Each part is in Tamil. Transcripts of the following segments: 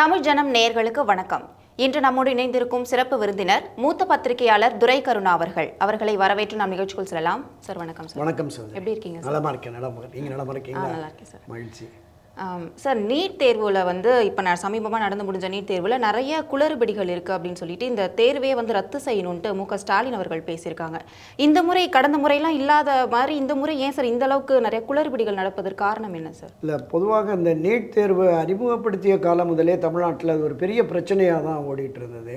தமிழ் ஜனம் நேயர்களுக்கு வணக்கம். இன்று நம்மோடு இணைந்திருக்கும் சிறப்பு விருந்தினர் மூத்த பத்திரிகையாளர் துரை கருணா அவர்கள். அவர்களை வரவேற்று நாம் நிகழ்ச்சிக்குள் செல்லலாம். சார் வணக்கம் சார். வணக்கம் சார். எப்படி இருக்கீங்க நலமா இருக்கேன். நலமா நீங்கள் நலமா நல்லா இருக்கேன் சார். மகிழ்ச்சி. சார் நீட் தேர்வில் வந்து இப்போ நான் சமீபமாக நடந்து முடிஞ்ச நீட் தேர்வில் நிறைய குளறுபடிகள் இருக்குது அப்படின்னு சொல்லிட்டு இந்த தேர்வே வந்து ரத்து செய்யணுன்ட்டு மு க ஸ்டாலின் அவர்கள் பேசியிருக்காங்க. இந்த முறை கடந்த முறையெல்லாம் இல்லாத மாதிரி இந்த முறை ஏன் சார் இந்த அளவுக்கு நிறைய குளறுபடிகள் நடப்பதற்கு காரணம் என்ன சார்? இல்லை பொதுவாக இந்த நீட் தேர்வு அறிமுகப்படுத்திய காலம் முதலே தமிழ்நாட்டில் அது ஒரு பெரிய பிரச்சனையாக தான் ஓடிட்டு இருந்தது.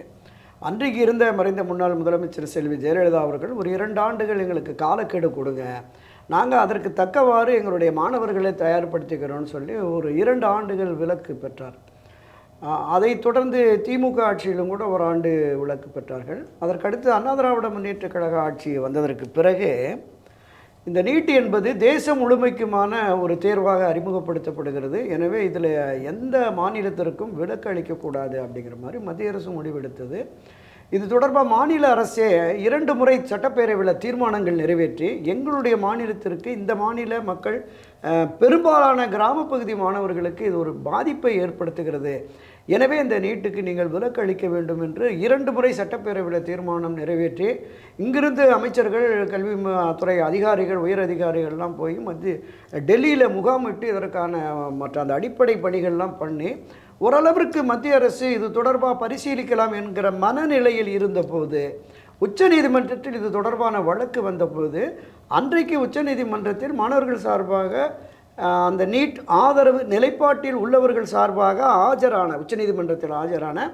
அன்றைக்கு இருந்த மறைந்த முன்னாள் முதலமைச்சர் செல்வி ஜெயலலிதா அவர்கள் ஒரு இரண்டு ஆண்டுகள் எங்களுக்கு காலக்கெடு கொடுங்க. நாங்கள் அதற்கு தக்கவாறு எங்களுடைய மாணவர்களை தயார்படுத்திக்கிறோம்னு சொல்லி ஒரு இரண்டு ஆண்டுகள் விலக்கு பெற்றார். அதை அதைத் தொடர்ந்து திமுக ஆட்சியிலும் கூட ஒரு ஆண்டு விலக்கு பெற்றார்கள். அதற்கடுத்து அண்ணா திராவிட முன்னேற்ற கழக ஆட்சி வந்ததற்கு பிறகு இந்த நீட் என்பது தேசம் முழுமைக்குமான ஒரு தேர்வாக அறிமுகப்படுத்தப்படுகிறது. எனவே இதில் எந்த மாநிலத்திற்கும் விலக்கு அளிக்கக்கூடாது அப்படிங்கிற மாதிரி மத்திய அரசு முடிவெடுத்தது. இது தொடர்பாக மாநில அரசே இரண்டு முறை சட்டப்பேரவையில் தீர்மானங்கள் நிறைவேற்றி எங்களுடைய மாநிலத்திற்கு இந்த மாநில மக்கள் பெரும்பாலான கிராம பகுதி மாணவர்களுக்கு இது ஒரு பாதிப்பை ஏற்படுத்துகிறது. எனவே இந்த நீட்டுக்கு நீங்கள் விலக்கு அளிக்க வேண்டும் என்று இரண்டு முறை சட்டப்பேரவையில் தீர்மானம் நிறைவேற்றி இங்கிருந்து அமைச்சர்கள் கல்வி துறை அதிகாரிகள் உயர் அதிகாரிகள்லாம் போய் மத்திய டெல்லியில் முகாமிட்டு இதற்கான மற்ற அந்த அடிப்படை பணிகள்லாம் பண்ணி ஓரளவிற்கு மத்திய அரசு இது தொடர்பாக பரிசீலிக்கலாம் என்கிற மனநிலையில் இருந்தபோது உச்சநீதிமன்றத்தில் இது தொடர்பான வழக்கு வந்தபோது அன்றைக்கு உச்சநீதிமன்றத்தில் மாணவர்கள் சார்பாக அந்த நீட் ஆதரவு நிலைப்பாட்டில் உள்ளவர்கள் சார்பாக ஆஜரான உச்சநீதிமன்றத்தில் ஆஜரான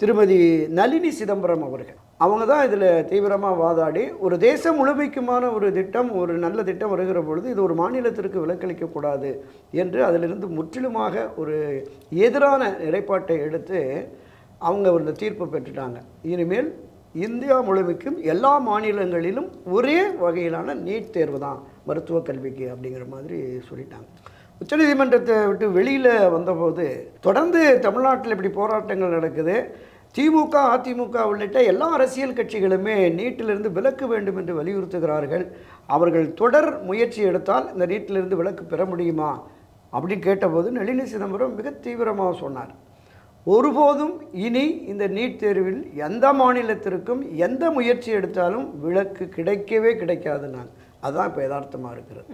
திருமதி நளினி சிதம்பரம் அவர்கள். அவங்க தான் இதில் தீவிரமாக வாதாடி ஒரு தேசம் முழுமைக்குமான ஒரு திட்டம் ஒரு நல்ல திட்டம் வருகிற பொழுது இது ஒரு மாநிலத்திற்கு விலக்களிக்கக்கூடாது என்று அதிலிருந்து முற்றிலுமாக ஒரு எதிரான நிலைப்பாட்டை எடுத்து அவங்க ஒரு தீர்ப்பு பெற்றுட்டாங்க. இனிமேல் இந்தியா முழுமைக்கும் எல்லா மாநிலங்களிலும் ஒரே வகையிலான நீட் தேர்வு தான் மருத்துவ கல்விக்கு அப்படிங்கிற மாதிரி சொல்லிட்டாங்க. உச்சநீதிமன்றத்தை விட்டு வெளியில் வந்தபோது தொடர்ந்து தமிழ்நாட்டில் இப்படி போராட்டங்கள் நடக்குது. திமுக அதிமுக உள்ளிட்ட எல்லா அரசியல் கட்சிகளுமே நீட்டிலிருந்து விலக்கு வேண்டும் என்று வலியுறுத்துகிறார்கள். அவர்கள் தொடர் முயற்சி எடுத்தால் இந்த நீட்டிலிருந்து விலக்கு பெற முடியுமா? அப்படின்னு கேட்டபோது நளினி சிதம்பரம் மிக தீவிரமாக சொன்னார். ஒருபோதும் இனி இந்த நீட் தேர்வில் எந்த மாநிலத்திற்கும் எந்த முயற்சி எடுத்தாலும் விலக்கு கிடைக்கவே கிடைக்காது நான் அதுதான் இப்போ யதார்த்தமாக இருக்கிறது.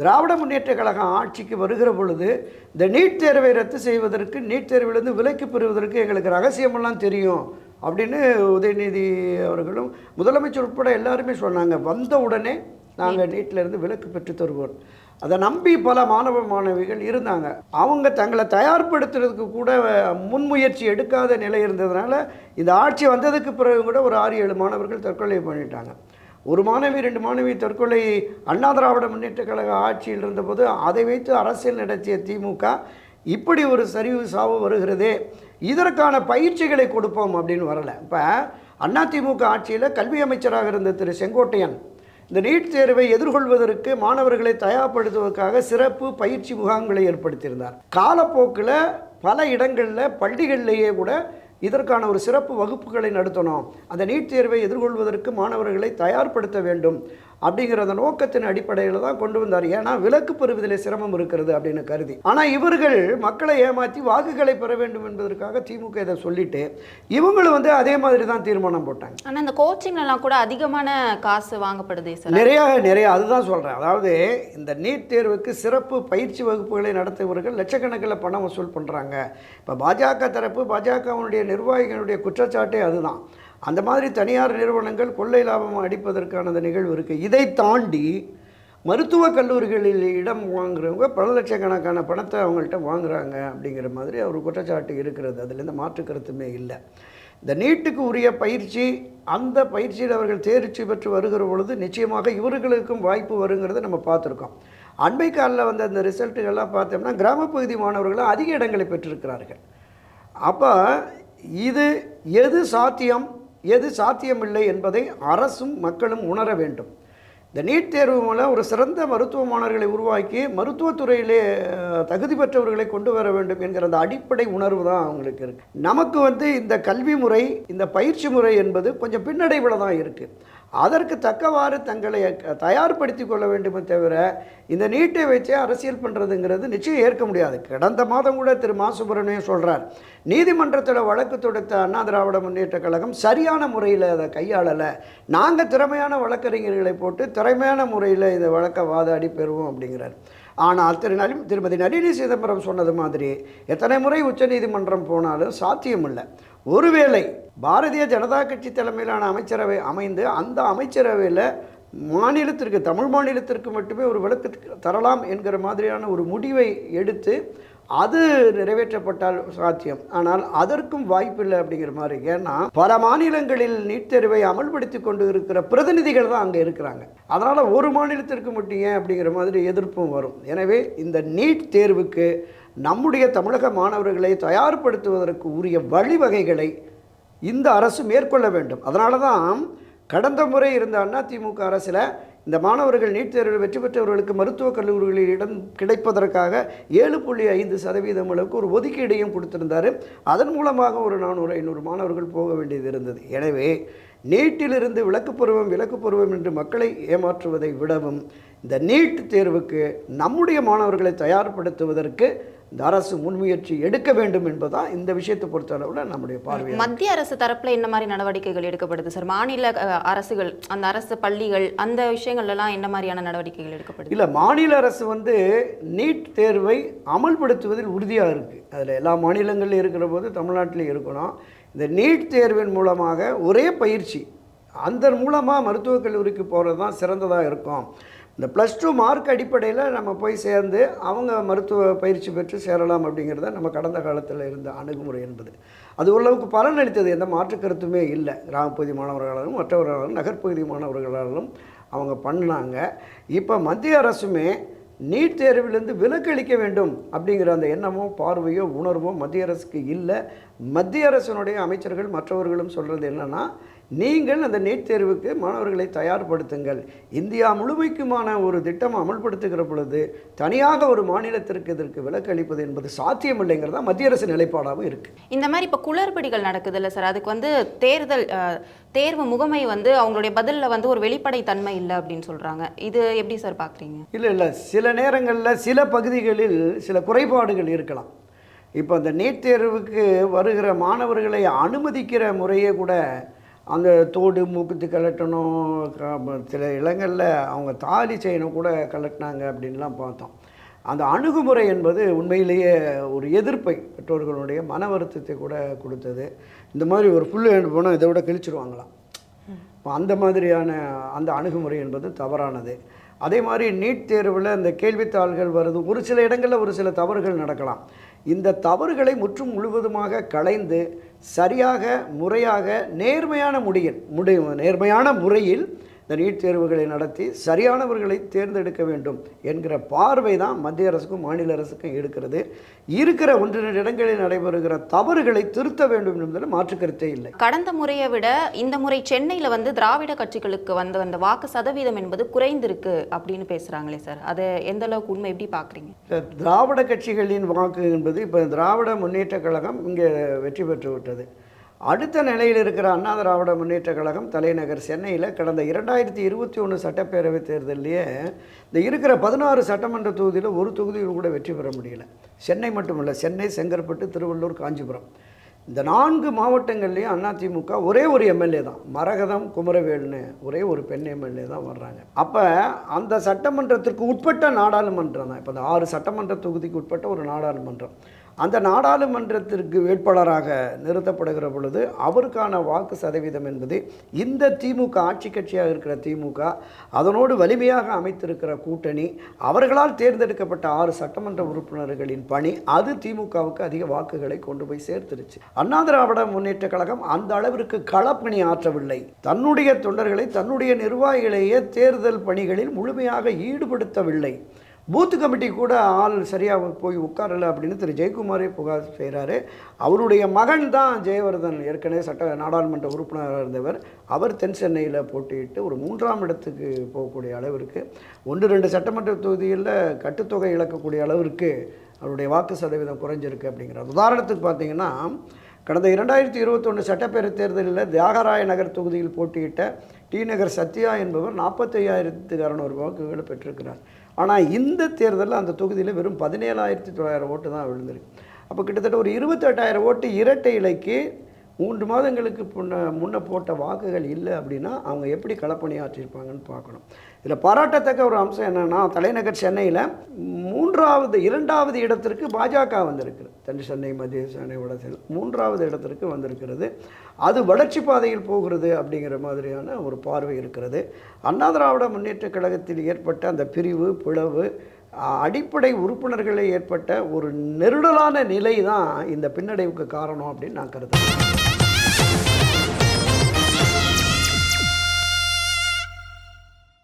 திராவிட முன்னேற்ற கழகம் ஆட்சிக்கு வருகிற பொழுது இந்த நீட் தேர்வை ரத்து செய்வதற்கு நீட் தேர்விலிருந்து விலக்கு பெறுவதற்கு எங்களுக்கு ரகசியமெல்லாம் தெரியும் அப்படின்னு உதயநிதி அவர்களும் முதலமைச்சர் உட்பட எல்லாருமே சொன்னாங்க. வந்த உடனே நாங்கள் நீட்டிலிருந்து விலக்கு பெற்று தருவோம். அதை நம்பி பல மாணவ மாணவிகள் இருந்தாங்க. அவங்க தங்களை தயார்படுத்துறதுக்கு கூட முன்முயற்சி எடுக்காத நிலை இருந்ததுனால இந்த ஆட்சி வந்ததுக்கு பிறகு கூட ஒரு ஆறு ஏழு மாணவர்கள் தற்கொலை பண்ணிட்டாங்க. ஒரு மாணவி ரெண்டு மாணவி தற்கொலை அண்ணா திராவிட முன்னேற்ற கழக ஆட்சியில் இருந்தபோது அதை வைத்து அரசியல் நடத்திய திமுக இப்படி ஒரு சரிவு சாவு வருகிறதே இதற்கான பயிற்சிகளை கொடுப்போம் அப்படின்னு வரலை. இப்போ அதிமுக ஆட்சியில் கல்வி அமைச்சராக இருந்த திரு செங்கோட்டையன் இந்த நீட் தேர்வை எதிர்கொள்வதற்கு மாணவர்களை தயார்படுத்துவதற்காக சிறப்பு பயிற்சி முகாம்களை ஏற்படுத்தியிருந்தார். காலப்போக்கில் பல இடங்களில் பள்ளிகள்லேயே கூட இதற்கான ஒரு சிறப்பு வகுப்புகளை நடத்தணும். அந்த நீட் தேர்வை எதிர்கொள்வதற்கு மாணவர்களை தயார்படுத்த வேண்டும். அப்படிங்கிற அந்த நோக்கத்தின் அடிப்படையில் தான் கொண்டு வந்தார். ஏன்னா விலக்கு பெறுவதிலே சிரமம் இருக்கிறது அப்படின்னு கருதி. ஆனால் இவர்கள் மக்களை ஏமாற்றி வாக்குகளை பெற வேண்டும் என்பதற்காக திமுக இதை சொல்லிட்டு இவங்களும் வந்து அதே மாதிரி தான் தீர்மானம் போட்டாங்க. ஆனால் இந்த கோச்சிங்லலாம் கூட அதிகமான காசு வாங்கப்படுதே சார். நிறைய நிறைய அதுதான் சொல்கிறேன் அதாவது இந்த நீட் தேர்வுக்கு சிறப்பு பயிற்சி வகுப்புகளை நடத்துபவர்கள் லட்சக்கணக்கில் பணம் வசூல் பண்ணுறாங்க இப்போ பாஜக தரப்பு பாஜகவினுடைய நிர்வாகிகளுடைய குற்றச்சாட்டே அதுதான். அந்த மாதிரி தனியார் நிறுவனங்கள் கொள்ளை லாபம் அடிப்பதற்கான அந்த நிகழ்வு இருக்குது இதை தாண்டி மருத்துவக் கல்லூரிகளில் இடம் வாங்குறவங்க பல லட்சக்கணக்கான பணத்தை அவங்கள்ட்ட வாங்குறாங்க அப்படிங்கிற மாதிரி அவர் குற்றச்சாட்டு இருக்கிறது. அதுலேருந்து மாற்று கருத்துமே இல்லை. இந்த நீட்டுக்கு உரிய பயிற்சி அந்த பயிற்சியில் அவர்கள் தேர்ச்சி பெற்று வருகிற பொழுது நிச்சயமாக இவர்களுக்கும் வாய்ப்பு வருங்கிறத நம்ம பார்த்துருக்கோம். அண்மை காலில் வந்த அந்த ரிசல்ட்டுகள்லாம் பார்த்தோம்னா கிராமப்பகுதி மாணவர்களும் அதிக இடங்களை பெற்றிருக்கிறார்கள். அப்போ இது எது சாத்தியம்? எது சாத்தியமில்லை என்பதை அரசும் மக்களும் உணர வேண்டும். இந்த நீட் தேர்வு மூலம் ஒரு சிறந்த மருத்துவ மாணவர்களை உருவாக்கி மருத்துவத்துறையிலே தகுதி பெற்றவர்களை கொண்டு வர வேண்டும் என்கிற அந்த அடிப்படை உணர்வு தான் அவங்களுக்கு இருக்குது நமக்கு வந்து இந்த கல்வி முறை இந்த பயிற்சி முறை என்பது கொஞ்சம் பின்னடைவில் தான் இருக்குது அதற்கு தக்கவாறு தங்களை தயார்படுத்தி கொள்ள வேண்டுமே தவிர இந்த நீட்டை வச்சே அரசியல் பண்ணுறதுங்கிறது நிச்சயம் ஏற்க முடியாது. கடந்த மாதம் கூட திரு மா. சுப்பிரமணியம் சொல்கிறார் நீதிமன்றத்தில் வழக்கு தொடுத்த அண்ணா திராவிட முன்னேற்ற கழகம் சரியான முறையில் அதை கையாளலை. நாங்கள் திறமையான வழக்கறிஞர்களை போட்டு திறமையான முறையில் இந்த வழக்கை வாதாடி பெறுவோம் அப்படிங்கிறார். ஆனால் திரு நளி திருமதி நளினி சிதம்பரம் சொன்னது மாதிரி எத்தனை முறை உச்சநீதிமன்றம் போனாலும் சாத்தியமில்லை. ஒருவேளை பாரதிய ஜனதா கட்சி தலைமையிலான அமைச்சரவை அமைந்து அந்த அமைச்சரவையில் மாநிலத்திற்கு தமிழ் மாநிலத்திற்கு மட்டுமே ஒரு விளக்கு தரலாம் என்கிற மாதிரியான ஒரு முடிவை எடுத்து அது நிறைவேற்றப்பட்டால் சாத்தியம். ஆனால் அதற்கும் வாய்ப்பில்லை அப்படிங்கிற மாதிரி. ஏன்னா பல மாநிலங்களில் நீட் தேர்வை அமல்படுத்தி கொண்டு இருக்கிற பிரதிநிதிகள் தான் அங்கே இருக்கிறாங்க. அதனால் ஒரு மாநிலத்திற்கு மட்டும் ஏன் அப்படிங்கிற மாதிரி எதிர்ப்பும் வரும். எனவே இந்த நீட் தேர்வுக்கு நம்முடைய தமிழக மாணவர்களை தயார்படுத்துவதற்கு உரிய வழிவகைகளை இந்த அரசு மேற்கொள்ள வேண்டும். அதனால தான் கடந்த முறை இருந்த அதிமுக அரசில் இந்த மாணவர்கள் நீட் தேர்வில் வெற்றி பெற்றவர்களுக்கு மருத்துவக் கல்லூரிகளில் இடம் கிடைப்பதற்காக ஏழு புள்ளி ஐந்து சதவீதம் அளவுக்கு ஒரு ஒதுக்கீடையும் கொடுத்திருந்தார். அதன் மூலமாக ஒரு நானூறு ஐநூறு மாணவர்கள் போக வேண்டியது இருந்தது. எனவே நீட்டிலிருந்து விலக்குப் பருவம் விலக்குப் பருவம் என்று மக்களை ஏமாற்றுவதை விடவும் இந்த நீட் தேர்வுக்கு நம்முடைய மாணவர்களை தயார்படுத்துவதற்கு இந்த அரசு முன்முயற்சி எடுக்க வேண்டும் என்பதுதான் இந்த விஷயத்தை பொறுத்தளவில் நம்முடைய பார்வை மத்திய அரசு தரப்புல என்ன மாதிரி நடவடிக்கைகள் எடுக்கப்படுது சார்? மாநில அரசுகள் அந்த அரசு பள்ளிகள் அந்த விஷயங்கள்ல எல்லாம் என்ன மாதிரியான நடவடிக்கைகள் எடுக்கப்படுது? இல்லை மாநில அரசு வந்து நீட் தேர்வை அமல்படுத்துவதில் உறுதியாக இருக்குது அதில் எல்லா மாநிலங்களிலும் இருக்கிற போது தமிழ்நாட்டிலையும் இருக்கணும். இந்த நீட் தேர்வின் மூலமாக ஒரே பயிற்சி அந்த மூலமாக மருத்துவக் கல்லூரிக்கு போகிறது தான் சிறந்ததாக இருக்கும். இந்த ப்ளஸ் டூ மார்க் அடிப்படையில் நம்ம போய் சேர்ந்து அவங்க மருத்துவ பயிற்சி பெற்று சேரலாம் அப்படிங்கிறத நம்ம கடந்த காலத்தில் இருந்த அணுகுமுறை என்பது. அது ஓரளவுக்கு பலன் அளித்தது எந்த மாற்று கருத்துமே இல்லை. கிராமப்பகுதி மாணவர்களாலும் மற்றவர்களாலும் நகர்ப்பகுதி மாணவர்களாலும் அவங்க பண்ணாங்க இப்போ மத்திய அரசுமே நீட் தேர்விலிருந்து விலக்களிக்க வேண்டும் அப்படிங்கிற அந்த எண்ணமோ பார்வையோ உணர்வோ மத்திய அரசுக்கு இல்லை. மத்திய அரசினுடைய அமைச்சர்கள் மற்றவர்களும் சொல்கிறது என்னன்னா நீங்கள் அந்த நீட் தேர்வுக்கு மாணவர்களை தயார்படுத்துங்கள். இந்தியா முழுமைக்குமான ஒரு திட்டம் அமல்படுத்துகிற பொழுது தனியாக ஒரு மாநிலத்திற்கு இதற்கு விலக்களிப்பது என்பது சாத்தியமில்லைங்கிறதா மத்திய அரசு நிலைப்பாடாகவும் இருக்குது இந்த மாதிரி இப்போ குளறுபடிகள் நடக்குது இல்லை சார்? அதுக்கு வந்து தேர்தல் தேர்வு முகமை வந்து அவங்களுடைய பதில்ல வந்து ஒரு வெளிப்படை தன்மை இல்லை அப்படின்னு சொல்றாங்க. இது எப்படி சார் பாக்குறீங்க? இல்லை இல்லை. சில நேரங்களில் சில பகுதிகளில் சில குறைபாடுகள் இருக்கலாம். இப்போ அந்த நீட் தேர்வுக்கு வருகிற மாணவர்களை அனுமதிக்கிற முறையே கூட அந்த தோடு மூக்குத்தி கலட்டணும் சில இடங்களில் அவங்க தாலி செய்யணும் கூட கலட்டினாங்க அப்படின்லாம் பார்த்தோம். அந்த அணுகுமுறை என்பது உண்மையிலேயே ஒரு எதிர்ப்பை பெற்றோர்களுடைய மன வருத்தத்தை கூட கொடுத்தது. இந்த மாதிரி ஒரு புல் ஹேண்ட் போனால் இதை விட கிழிச்சிருவாங்களாம். இப்போ அந்த மாதிரியான அந்த அணுகுமுறை என்பது தவறானது. அதே மாதிரி நீட் தேர்வில் இந்த கேள்வித்தாள்கள் வருது. ஒரு சில இடங்களில் ஒரு சில தவறுகள் நடக்கலாம். இந்த தவறுகளை முற்றும் முழுவதுமாக களைந்து சரியாக முறையாக நேர்மையான முடியில் முடி நேர்மையான முறையில் இந்த நீட் தேர்வுகளை நடத்தி சரியானவர்களை தேர்ந்தெடுக்க வேண்டும் என்கிற பார்வை தான் மத்திய அரசுக்கும் மாநில அரசுக்கும் இருக்கிறது. இருக்கிற ஒன்றிரண்டு இடங்களில் நடைபெறுகிற தவறுகளை திருத்த வேண்டும் என்பதில் மாற்று கருத்தே இல்லை. கடந்த முறையை விட இந்த முறை சென்னையில வந்து திராவிட கட்சிகளுக்கு வந்த அந்த வாக்கு சதவீதம் என்பது குறைந்திருக்கு அப்படின்னு பேசுறாங்களே சார். அது எந்த அளவுக்கு உண்மை எப்படி பாக்குறீங்க இந்த திராவிட கட்சிகளின் வாக்கு என்பது இப்போ திராவிட முன்னேற்றக் கழகம் இங்கே வெற்றி பெற்று விட்டது. அடுத்த நிலையில் இருக்கிற அண்ணா திராவிட முன்னேற்றக் கழகம் தலைநகர் சென்னையில் கடந்த இரண்டாயிரத்தி இருபத்தி ஒன்று சட்டப்பேரவைத் தேர்தலிலேயே இந்த இருக்கிற பதினாறு சட்டமன்ற தொகுதியில் ஒரு தொகுதியில் கூட வெற்றி பெற முடியல. சென்னை மட்டுமல்ல சென்னை செங்கற்பட்டு திருவள்ளூர் காஞ்சிபுரம். இந்த நான்கு மாவட்டங்கள்லேயும் அதிமுக ஒரே ஒரு எம்எல்ஏ தான். மரகதம் குமரவேல்னு ஒரே ஒரு பெண் எம்எல்ஏ தான் வர்றாங்க. அப்போ அந்த சட்டமன்றத்திற்கு உட்பட்ட நாடாளுமன்றம் தான். இப்போ இந்த ஆறு சட்டமன்ற தொகுதிக்கு உட்பட்ட ஒரு நாடாளுமன்றம். அந்த நாடாளுமன்றத்திற்கு வேட்பாளராக நிறுத்தப்படுகிற பொழுது அவருக்கான வாக்கு சதவீதம் என்பது இந்த திமுக ஆட்சி கட்சியாக இருக்கிற திமுக அதனோடு வலிமையாக அமைத்திருக்கிற கூட்டணி அவர்களால் தேர்ந்தெடுக்கப்பட்ட ஆறு சட்டமன்ற உறுப்பினர்களின் பணி அது திமுகவுக்கு அதிக வாக்குகளை கொண்டு போய் சேர்த்துருச்சு அண்ணா திராவிட முன்னேற்ற கழகம் அந்த அளவிற்கு களப்பணி ஆற்றவில்லை. தன்னுடைய தொண்டர்களை தன்னுடைய நிர்வாகிகளையே தேர்தல் பணிகளில் முழுமையாக ஈடுபடுத்தவில்லை. பூத்து கமிட்டி கூட ஆள் சரியாக போய் உட்காரல அப்படின்னு திரு ஜெயக்குமாரே புகார் செய்கிறாரு அவருடைய மகன் தான் ஜெயவர்தன் ஏற்கனவே சட்ட நாடாளுமன்ற உறுப்பினராக இருந்தவர். அவர் தென் சென்னையில் போட்டியிட்டு ஒரு மூன்றாம் இடத்துக்கு போகக்கூடிய அளவிற்கு ஒன்று ரெண்டு சட்டமன்ற தொகுதியில் கட்டுத்தொகை இழக்கக்கூடிய அளவிற்கு அவருடைய வாக்கு சதவீதம் குறைஞ்சிருக்கு அப்படிங்கிறார். உதாரணத்துக்கு பார்த்தீங்கன்னா கடந்த இரண்டாயிரத்தி இருபத்தொன்று சட்டப்பேரவைத் தேர்தலில் தியாகராய நகர் தொகுதியில் போட்டியிட்ட டி நகர் சத்யா என்பவர் நாற்பத்தையாயிரத்துக்கு அறநூறு வாக்குகளை பெற்றிருக்கிறார். ஆனால் இந்த தேர்தலில் அந்த தொகுதியில் வெறும் பதினேழாயிரத்தி தொள்ளாயிரம் ஓட்டு தான் விழுந்திருக்கு. அப்போ கிட்டத்தட்ட ஒரு இருபத்தெட்டாயிரம் ஓட்டு இரட்டை இலைக்கு மூன்று மாதங்களுக்கு முன்ன முன்ன போட்ட வாக்குகள் இல்லை அப்படின்னா அவங்க எப்படி களப்பணியாற்றியிருப்பாங்கன்னு பார்க்கணும். இதில் பாராட்டத்தக்க ஒரு அம்சம் என்னென்னா தலைநகர் சென்னையில் மூன்றாவது இரண்டாவது இடத்திற்கு பாஜக வந்திருக்கிறது. தென் சென்னை மத்திய சென்னை வடசில் மூன்றாவது இடத்திற்கு வந்திருக்கிறது. அது வளர்ச்சி பாதையில் போகிறது அப்படிங்கிற மாதிரியான ஒரு பார்வை இருக்கிறது. அண்ணா திராவிட முன்னேற்றக் கழகத்தில் ஏற்பட்ட அந்த பிரிவு பிளவு அடிப்படை உறுப்பினர்களை ஏற்பட்ட ஒரு நெருடலான நிலை தான் இந்த பின்னடைவுக்கு காரணம் அப்படின்னு நான் கருதுகிறேன்.